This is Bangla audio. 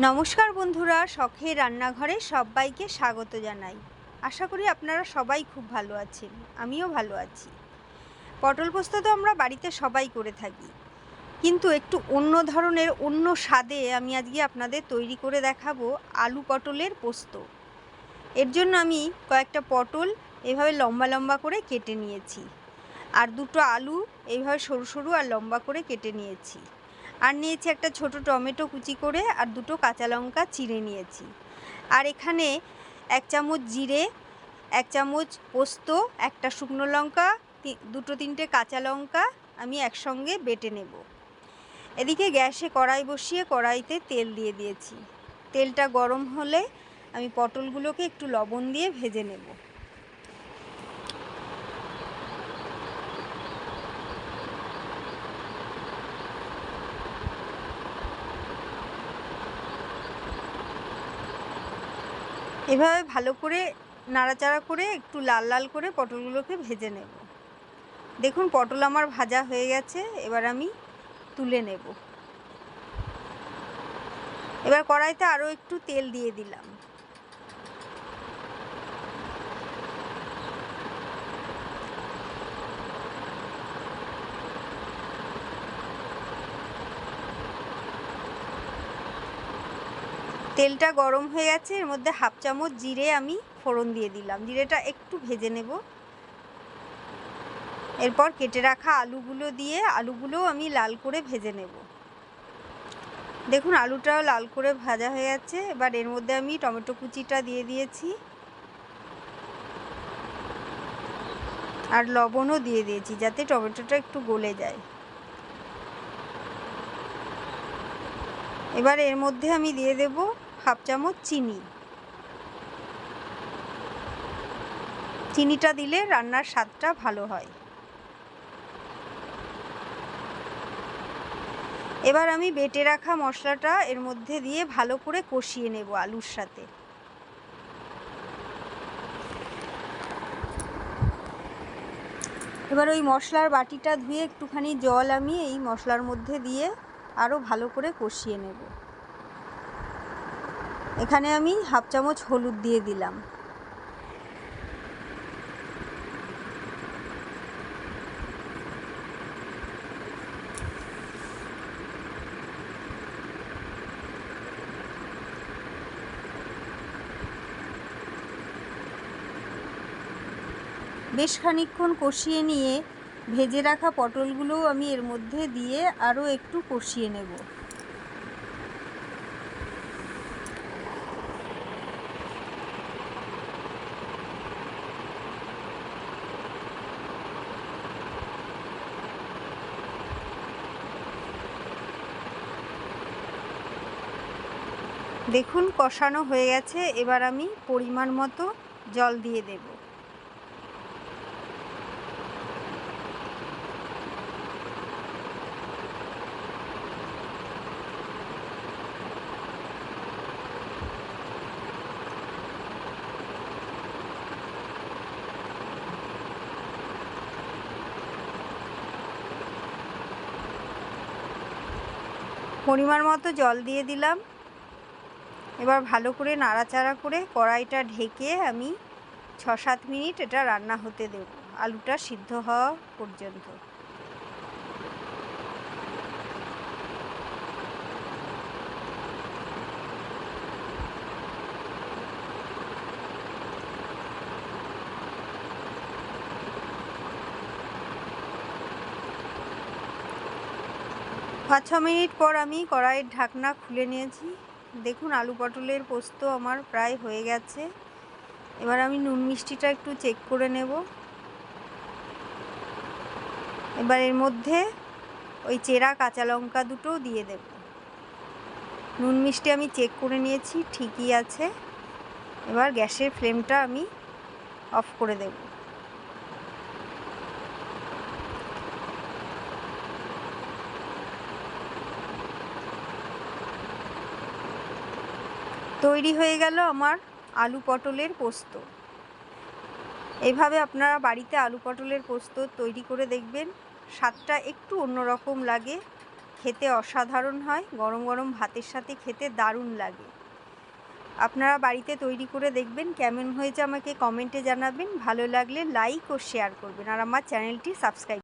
নমস্কার বন্ধুরা শখের রান্নাঘরে সবাইকে স্বাগত জানাই। আশা করি আপনারা সবাই খুব ভালো আছেন, আমিও ভালো আছি। পটল পোস্ত তো আমরা বাড়িতে সবাই করে থাকি। কিন্তু একটু অন্য ধরনের, অন্য স্বাদে আমি আজকে আপনাদের তৈরি করে দেখাবো আলু পটলের পোস্ত। এর জন্য আমি কয়েকটা পটল এভাবে লম্বা লম্বা করে কেটে নিয়েছি। আর দুটো আলু এইভাবে সরু সরু আর লম্বা করে কেটে নিয়েছি। আর নিয়েছি একটা ছোট টমেটো কুচি করে আর দুটো কাঁচা লঙ্কা চিড়ে নিয়েছি। আর এখানে এক চামচ জিরে, এক চামচ পোস্ত, একটা শুকনো লঙ্কা দুটো তিনটে কাঁচা লঙ্কা আমি একসঙ্গে বেটে নেব। এদিকে গ্যাসে কড়াই বসিয়ে কড়াইতে তেল দিয়ে দিয়েছি। তেলটা গরম হলে আমি পটলগুলোকে একটু লবণ দিয়ে ভেজে নেব। এভাবে ভালো করে নাড়াচাড়া করে একটু লাল লাল করে পটলগুলোকে ভেজে নেব। দেখুন, পটল আমার ভাজা হয়ে গেছে, এবার আমি তুলে নেব। এবার কড়াইতে আরও একটু তেল দিয়ে দিলাম। তেলটা গরম হয়ে গেছে, এর মধ্যে হাফ চামচ জিরে আমি ফোড়ন দিয়ে দিলাম। জিরেটা একটু ভেজে নেব। এরপর কেটে রাখা আলুগুলো দিয়ে, আলুগুলোও আমি লাল করে ভেজে নেব। দেখুন, আলুটাও লাল করে ভাজা হয়ে যাচ্ছে এবার এর মধ্যে আমি টমেটো কুচিটা দিয়ে দিয়েছি। আর লবণও দিয়ে দিয়েছি, যাতে টমেটোটা একটু গলে যায়। এবার এর মধ্যে আমি দিয়ে দেব হাফ চামচ চিনি। চিনিটা দিলে রান্নার স্বাদটা ভালো হয়। এবার আমি বেটে রাখা মশলাটা এর মধ্যে দিয়ে ভালো করে কষিয়ে নেব আলুর সাথে। এবার ওই মশলার বাটিটা ধুয়ে একটুখানি জল আমি এই মশলার মধ্যে দিয়ে আরও ভালো করে কষিয়ে নেব। এখানে আমি হাফ চামচ হলুদ দিয়ে দিলাম। বেশ খানিকক্ষণ কষিয়ে নিয়ে ভেজে রাখা পটলগুলোও আমি এর মধ্যে দিয়ে আরও একটু কষিয়ে নেব। দেখুন, কষানো হয়ে গেছে। এবার আমি পরিমাণ মতো জল দিয়ে দেবো। পরিমাণ মতো জল দিয়ে দিলাম। এবার ভালো করে নাড়াচাড়া করে কড়াইটা ঢেকে আমি ছ সাত মিনিট এটা রান্না হতে দেব। আলুটা সিদ্ধ হওয়া পর্যন্ত। পাঁচ ছ মিনিট পর আমি কড়াইয়ের ঢাকনা খুলে নিয়েছি। দেখুন, আলু পটলের পোস্ত আমার প্রায় হয়ে গেছে। এবার আমি নুন মিষ্টিটা একটু চেক করে নেব। এবার এর মধ্যে ওই চেরা কাঁচা লঙ্কা দুটোও দিয়ে দেব। নুন মিষ্টি আমি চেক করে নিয়েছি, ঠিকই আছে। এবার গ্যাসের ফ্লেমটা আমি অফ করে দেবো। তৈরি হয়ে গেল আমার আলু পটলের পোস্ত। এইভাবে আপনারা বাড়িতে আলু পটলের পোস্ত তৈরি করে দেখবেন। স্বাদটা একটু অন্যরকম লাগে, খেতে অসাধারণ হয়, গরম গরম ভাতের সাথে খেতে দারুণ লাগে। আপনারা বাড়িতে তৈরি করে দেখবেন, কেমন হয়েছে আমাকে কমেন্টে জানাবেন। ভালো লাগলে লাইক ও শেয়ার করবেন। আর আমার চ্যানেলটি সাবস্ক্রাইব